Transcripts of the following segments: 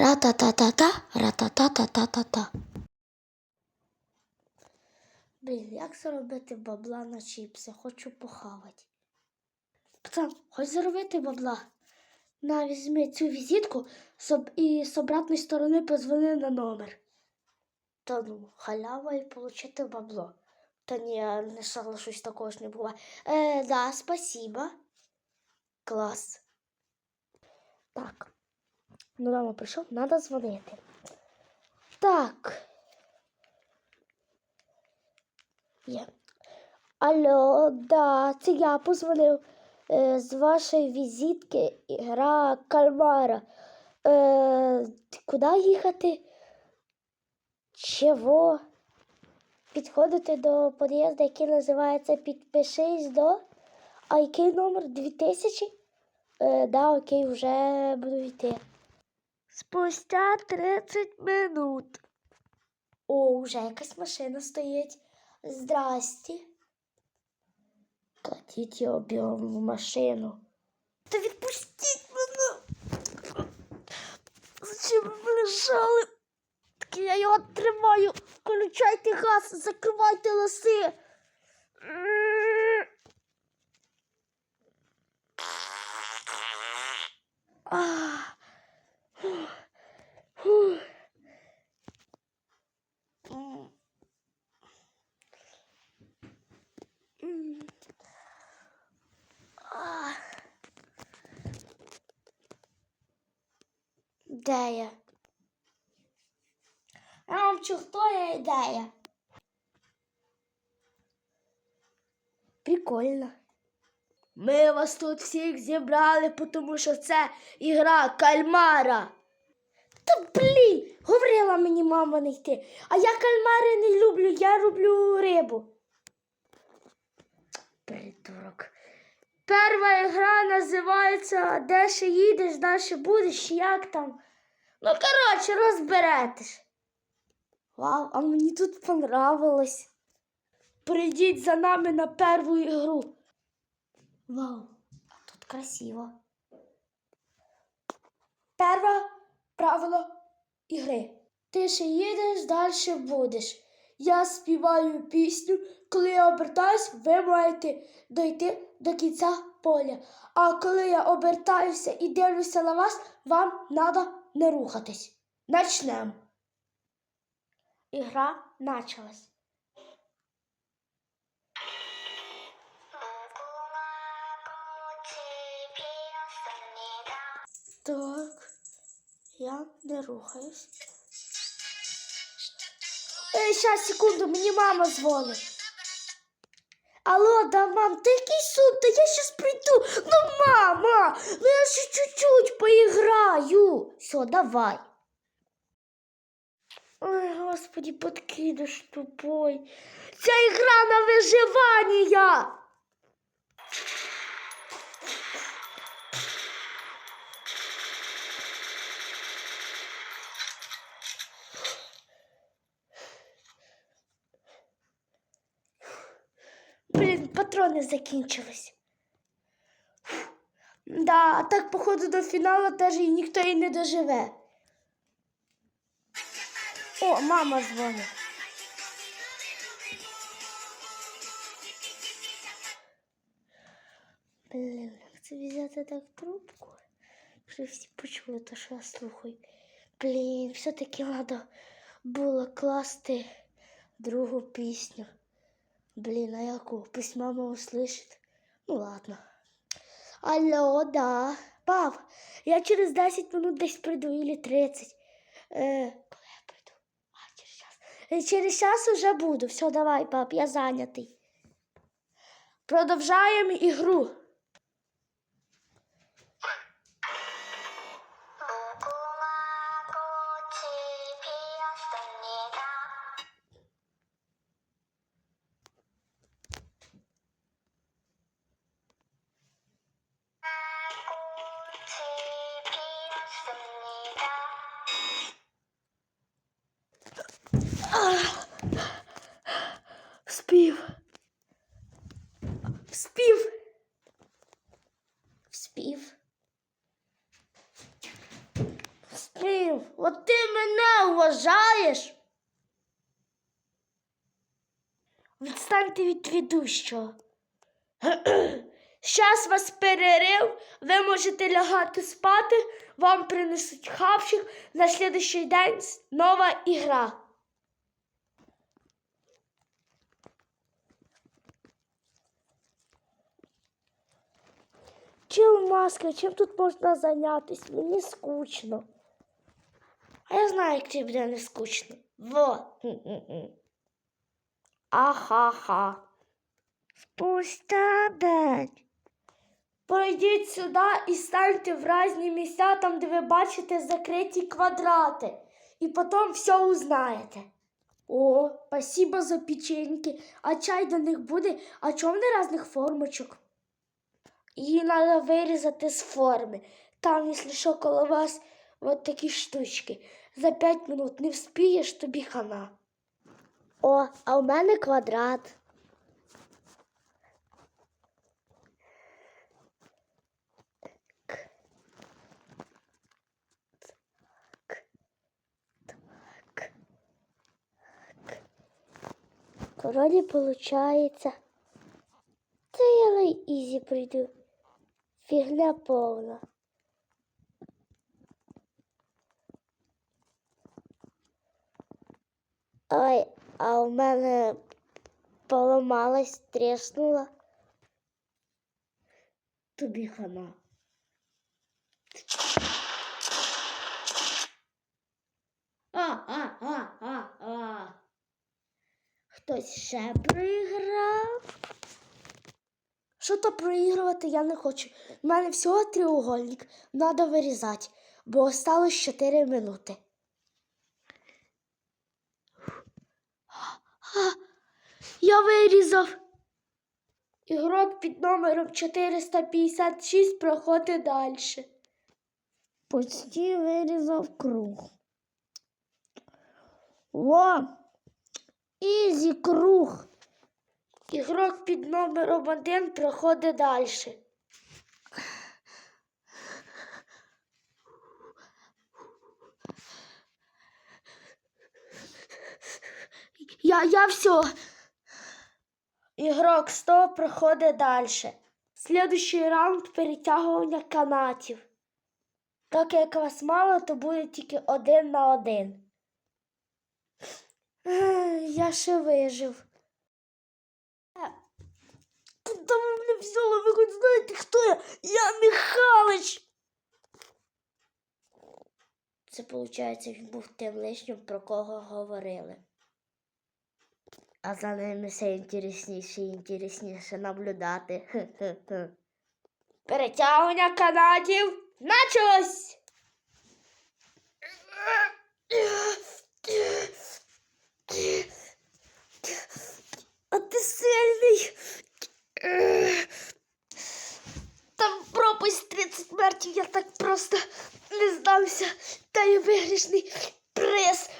Ра-та-та-та-та, ра-та-та-та-та-та-та. Блін, як заробити бабла на чіпси? Хочу похавати. Пацан, хоч заробити бабла. На, візьми цю візитку і з обратної сторони позвони на номер. Та ну, халява і получити бабло. Та ні, я не соглашусь, такого ж не буває. Е, да, спасибо. Клас. Так. Ну, мама прийшов, треба дзвонити. Так. Є. Алло, да, це я позвонив е, з вашої візитки гра кальмара. Е, куди їхати? Чого? Підходити до під'їзду, який називається Підпишись до. А який номер? 2000? Е, да, окей, вже буду йти. Спустя 30 минут. О, вже якась машина стоїть. Здрасті. Кладіть його бігом машину. Та відпустіть мене. Зачем ви мене жали? Так я його тримаю. Включайте газ, закривайте лоси. А. Фух. Фух. М. М. А. Де я? Вам чи хто я і? Прикольно. Ми вас тут всіх зібрали, тому що це ігра кальмара. Та блін, говорила мені мама не йти. А я кальмари не люблю, я люблю рибу. Придурок. Перша гра називається Де ще їдеш, далі будеш, як там. Ну, коротше, розберетесь. Вау, а мені тут понравилось. Прийдіть за нами на першу ігру. Вау, а тут красиво. Перше правило ігри. Ти ще їдеш, далі будеш. Я співаю пісню, коли я обертаюсь, ви маєте дойти до кінця поля. А коли я обертаюся і дивлюся на вас, вам треба не рухатись. Начнемо. Ігра почалась. Так, я не рухаюсь. Ей, щас, секунду, мені мама дзвонить. Алло, да, мам, ти який сон? Та я щас прийду. Ну, мама, ну я ще чуть-чуть поіграю. Все, давай. Ой, господи, подкидыш тупой. Ця ігра на виживання. Патрони закінчились. Да, а так, походу, до фіналу теж і ніхто і не доживе. О, мама дзвонить. Блін, як взяти так трубку? Вже всі почули те, що я слухаю. Блін, все-таки треба було класти другу пісню. Блін, а яку? Пусть мама услышит. Ну ладно. Алло, да. Пап, я через 10 минут десь приду или 30. Е, коли я приду? А, через час. Е, Через час уже буду. Все, давай, пап, я зайнятий. Продовжаємо ігру. Спів. Спів. Спів. Спів. от ти мене вважаєш? Відстаньте від ведущого. Щас вас перерив, ви можете лягати спати, вам принесуть хавчик, на слідуючий день нова ігра. Чим маска, чим тут можна зайнятися? Мені скучно. А я знаю, як тобі буде не скучно. Во. Ахаха. Спустя день. Пройдіть сюди і станьте в різні місця, там, де ви бачите закриті квадрати. І потім все узнаєте. О, спасибо за печеньки. А чай до них буде, а чому не різних формочок? Її треба вирізати з форми. Там, якщо що, коло вас от такі штучки. За 5 минут не вспієш, тобі хана. О, а у мене квадрат. Вроді получається. Це я на ізі прийду. Фігня повна. Ой, а у мене поламалась, тріснула. Тобі хана. А, а, а, а, а. Хтось ще проіграв? Що то проігрувати я не хочу. У мене всього треугольник. Надо вирізати, бо осталось 4 минути. Я вирізав. Ігрок під номером 456 проходить далі. Почти вирізав круг. О! Ізі круг. Ігрок під номером 1 проходить далі. Я, я все. Ігрок 100 проходить далі. Слідуючий раунд перетягування канатів. Так як вас мало, то буде тільки один на один. Я ще вижив. Е, Куди ви мене взяли? Ви хоч знаєте, хто я? Я Михалич. Це, виходить, він був тим лишнім, про кого говорили. А за ними все інтересніше і інтересніше наблюдати. Перетягування канатів началось! Ти сильний. Там пропасть 30 мертвів, я так просто не здався. Та й виграшний приз.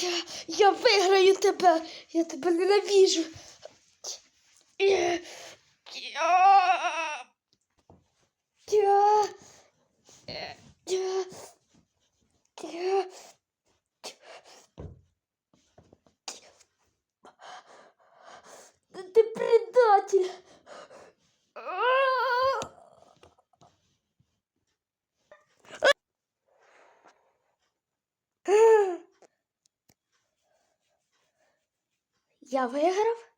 Я, я виграю тебе. Я тебе ненавіжу. Я- Я- Я- Я- Я- Ты предатель! Я виграв?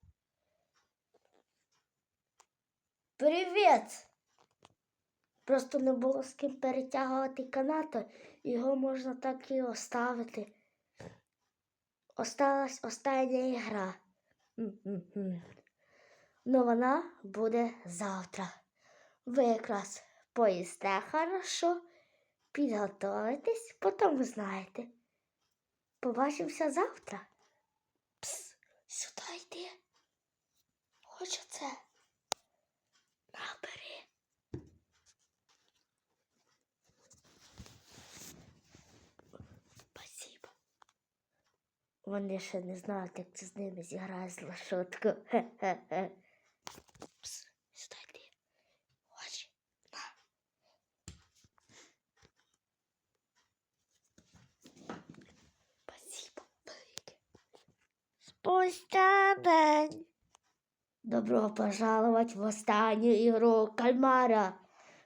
Привіт! Просто не було з ким перетягувати канати, його можна так і оставити. Осталась остання ігра. Ну, вона буде завтра. Ви якраз поїсте хорошо, підготовитесь, потім знаєте. Побачимося завтра. Пс, сюди йди. Хочу це. Набери. Спасибо. Вони ще не знають, як це з ними зіграє злу шутку. Хе-хе-хе. Пс, сюди йди. Хочеш? На. Пустянень. Добро пожаловать в останню ігру кальмара.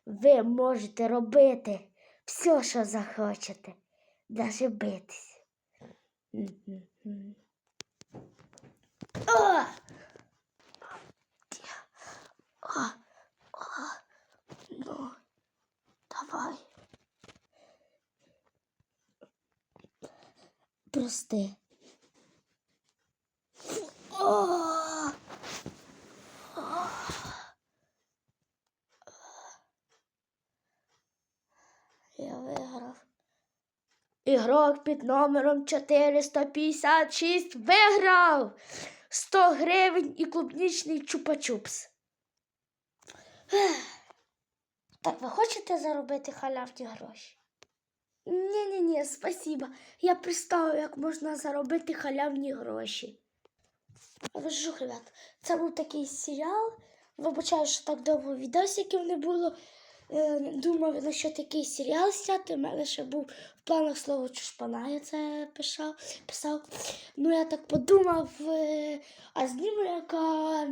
Ви можете робити все, що захочете, даже битись. Ну, давай. Прости. Я виграв. Ігрок під номером 456 виграв 100 гривень і клубнічний чупа-чупс. Так, ви хочете заробити халявні гроші? Ні-ні-ні, спасибо. Я представив, як можна заробити халявні гроші. А ребят, це був такий серіал. Вибачаю, що так довго відосиків не було. Е, думав, що такий серіал зняти. У мене ще був в планах слово чушпана, я це писав. писав. Ну, я так подумав, е, а зніму яка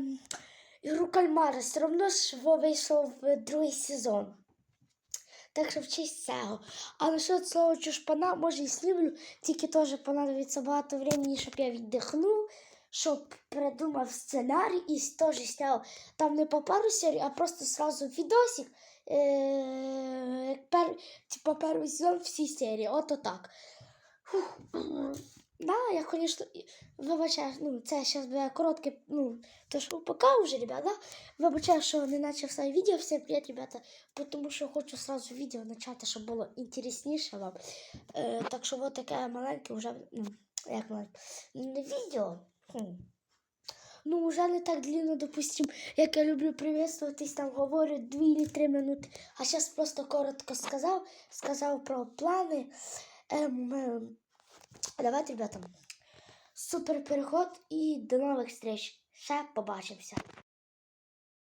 ігру кальмара. Все одно ж вийшов другий сезон. Так що в честь цього. А насчет слова чушпана, може і знімлю, тільки теж понадобиться багато времени, щоб я віддихнув, щоб придумав сценарій і теж зняв там не по пару серій, а просто сразу відосик. Е, пер, типа перший сезон всі серії. Ото так. Да, я, конечно, вибачаю, ну, це зараз буде коротке, ну, то що пока вже, ребята, вибачаю, що не начав своє відео, всім привіт, ребята, тому що хочу сразу відео почати, щоб було інтересніше вам. Е, так що вот таке маленьке вже, ну, як маленьке, відео. Ну, вже не так длинно, допустим, як я люблю приветствуватись, там говорю 2 или 3 минути. А зараз просто коротко сказав, сказав про плани. Ем, ем, давайте, ребята, супер переход і до нових зустріч. Ще побачимося.